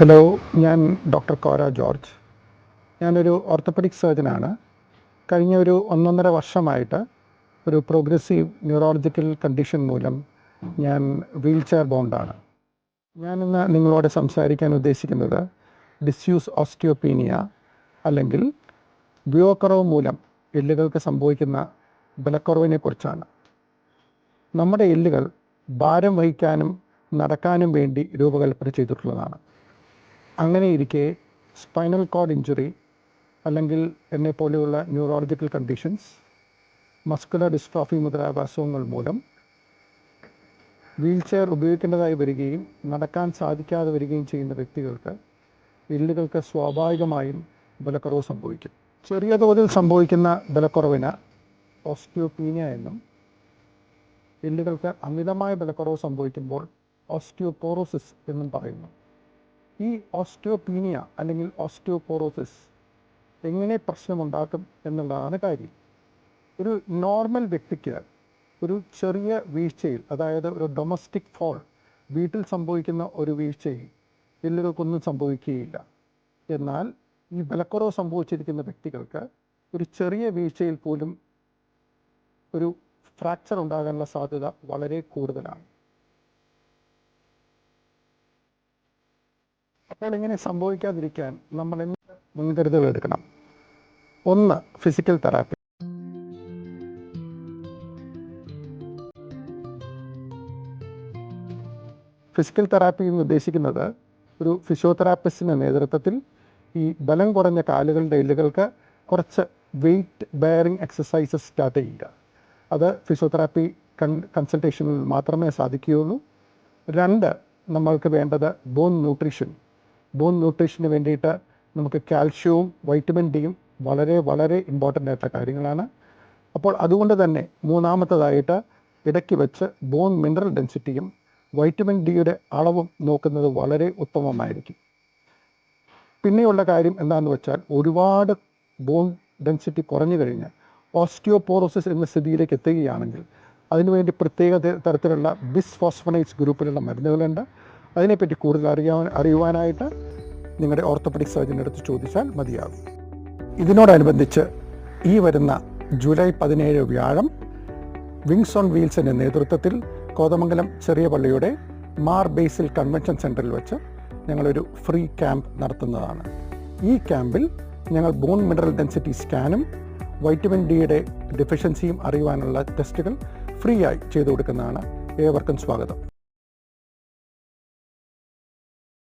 Hello ഞാൻ doctor Kora George ഞാനൊരു orthopaedic സർജനാണ് കഴിഞ്ഞ ഒരു ഒന്നൊന്നര വർഷമായിട്ട് ഒരു പ്രോഗ്രസീവ് ന്യൂറോളജിക്കൽ കണ്ടീഷൻ മൂലം ഞാൻ വീൽ ചെയർ ബോണ്ടാണ് ഞാനിന്ന് നിങ്ങളോട് സംസാരിക്കാൻ ഉദ്ദേശിക്കുന്നത് ഡിസ്യൂസ് ഓസ്റ്റിയോപീനിയ അല്ലെങ്കിൽ വ്യൂക്കുറവ് മൂലം എല്ലുകൾക്ക് സംഭവിക്കുന്ന ബലക്കുറവിനെ കുറിച്ചാണ്. നമ്മുടെ എല്ലുകൾ ഭാരം വഹിക്കാനും നടക്കാനും വേണ്ടി രൂപകൽപ്പന ചെയ്തിട്ടുള്ളതാണ്. അങ്ങനെ ഇരിക്കെ സ്പൈനൽ കോഡ് ഇഞ്ചുറി അല്ലെങ്കിൽ എന്നെ പോലെയുള്ള ന്യൂറോളജിക്കൽ കണ്ടീഷൻസ് മസ്കുലർ ഡിസ്ട്രോഫി മുതലായ അസുഖങ്ങൾ മൂലം വീൽ ചെയർ ഉപയോഗിക്കേണ്ടതായി വരികയും നടക്കാൻ സാധിക്കാതെ വരികയും ചെയ്യുന്ന വ്യക്തികൾക്ക് എല്ലുകൾക്ക് സ്വാഭാവികമായും ബലക്കുറവ് സംഭവിക്കും. ചെറിയ തോതിൽ സംഭവിക്കുന്ന ബലക്കുറവിന് ഓസ്റ്റിയോപീനിയ എന്നും എല്ലുകൾക്ക് അമിതമായ ബലക്കുറവ് സംഭവിക്കുമ്പോൾ ഓസ്റ്റിയോപോറോസിസ് എന്നും പറയുന്നു. ഈ ഓസ്റ്റിയോപീനിയ അല്ലെങ്കിൽ ഓസ്റ്റിയോപോറോസിസ് എങ്ങനെ പ്രശ്നമുണ്ടാക്കും എന്നുള്ളതാണ് കാര്യം. ഒരു നോർമൽ വ്യക്തിക്ക് ഒരു ചെറിയ വീഴ്ചയിൽ അതായത് ഒരു ഡൊമസ്റ്റിക് ഫോൾ വീട്ടിൽ സംഭവിക്കുന്ന ഒരു വീഴ്ചയിൽ എല്ലുകൾക്കൊന്നും സംഭവിക്കുകയില്ല. എന്നാൽ ഈ വിലക്കുറവ് സംഭവിച്ചിരിക്കുന്ന വ്യക്തികൾക്ക് ഒരു ചെറിയ വീഴ്ചയിൽ പോലും ഒരു ഫ്രാക്ചർ ഉണ്ടാകാനുള്ള സാധ്യത വളരെ കൂടുതലാണ്. അപ്പോൾ ഇങ്ങനെ സംഭവിക്കാതിരിക്കാൻ നമ്മൾ എന്ത് മുൻകരുതൽ എടുക്കണം? ഒന്ന് ഫിസിക്കൽ തെറാപ്പി ഫിസിക്കൽ തെറാപ്പി എന്ന് ഉദ്ദേശിക്കുന്നത് ഒരു ഫിസിയോതെറാപ്പിസ്റ്റിന്റെ നേതൃത്വത്തിൽ ഈ ബലം കുറഞ്ഞ കാലുകളുടെ എല്ലുകൾക്ക് കുറച്ച് വെയിറ്റ് ബെയറിംഗ് എക്സസൈസസ് സ്റ്റാർട്ട് ചെയ്യുക. അത് ഫിസിയോതെറാപ്പി കൺ കൺസൾട്ടേഷനിൽ മാത്രമേ സാധിക്കുകയുള്ളൂ. രണ്ട് നമ്മൾക്ക് വേണ്ടത് ബോൺ ന്യൂട്രീഷൻ ബോൺ ന്യൂട്രീഷന് വേണ്ടിയിട്ട് നമുക്ക് കാൽഷ്യവും വൈറ്റമിൻ ഡിയും വളരെ വളരെ ഇമ്പോർട്ടന്റ് ആയിട്ടുള്ള കാര്യങ്ങളാണ്. അപ്പോൾ അതുകൊണ്ട് തന്നെ മൂന്നാമത്തതായിട്ട് ഇടയ്ക്ക് വെച്ച് ബോൺ മിനറൽ ഡെൻസിറ്റിയും വൈറ്റമിൻ ഡിയുടെ അളവും നോക്കുന്നത് വളരെ ഉത്തമമായിരിക്കും. പിന്നെയുള്ള കാര്യം എന്താണെന്ന് വെച്ചാൽ ഒരുപാട് ബോൺ ഡെൻസിറ്റി കുറഞ്ഞു കഴിഞ്ഞാൽ ഓസ്റ്റിയോപോറോസിസ് എന്ന സ്ഥിതിയിലേക്ക് എത്തുകയാണെങ്കിൽ അതിനുവേണ്ടി പ്രത്യേക തരത്തിലുള്ള ബിസ് ഫോസ്ഫനൈറ്റ്സ് ഗ്രൂപ്പിലുള്ള മരുന്നുകളുണ്ട്. അതിനെപ്പറ്റി കൂടുതൽ അറിയാൻ അറിയുവാനായിട്ട് നിങ്ങളുടെ ഓർത്തോപെഡിക് സർജന്റെ അടുത്ത് ചോദിച്ചാൽ മതിയാകും. ഇതിനോടനുബന്ധിച്ച് ഈ വരുന്ന ജൂലൈ പതിനേഴ് വ്യാഴം വിങ്സ് ഓൺ വീൽസിന്റെ നേതൃത്വത്തിൽ കോതമംഗലം ചെറിയ പള്ളിയുടെ മാർ ബേസിൽ കൺവെൻഷൻ സെന്ററിൽ വെച്ച് ഞങ്ങളൊരു ഫ്രീ ക്യാമ്പ് നടത്തുന്നതാണ്. ഈ ക്യാമ്പിൽ ഞങ്ങൾ ബോൺ മിനറൽ ഡെൻസിറ്റി സ്കാനും വൈറ്റമിൻ ഡിയുടെ ഡെഫിഷ്യൻസിയും അറിയുവാനുള്ള ടെസ്റ്റുകൾ ഫ്രീ ആയി ചെയ്തു കൊടുക്കുന്നതാണ് ഏവർക്കും സ്വാഗതം.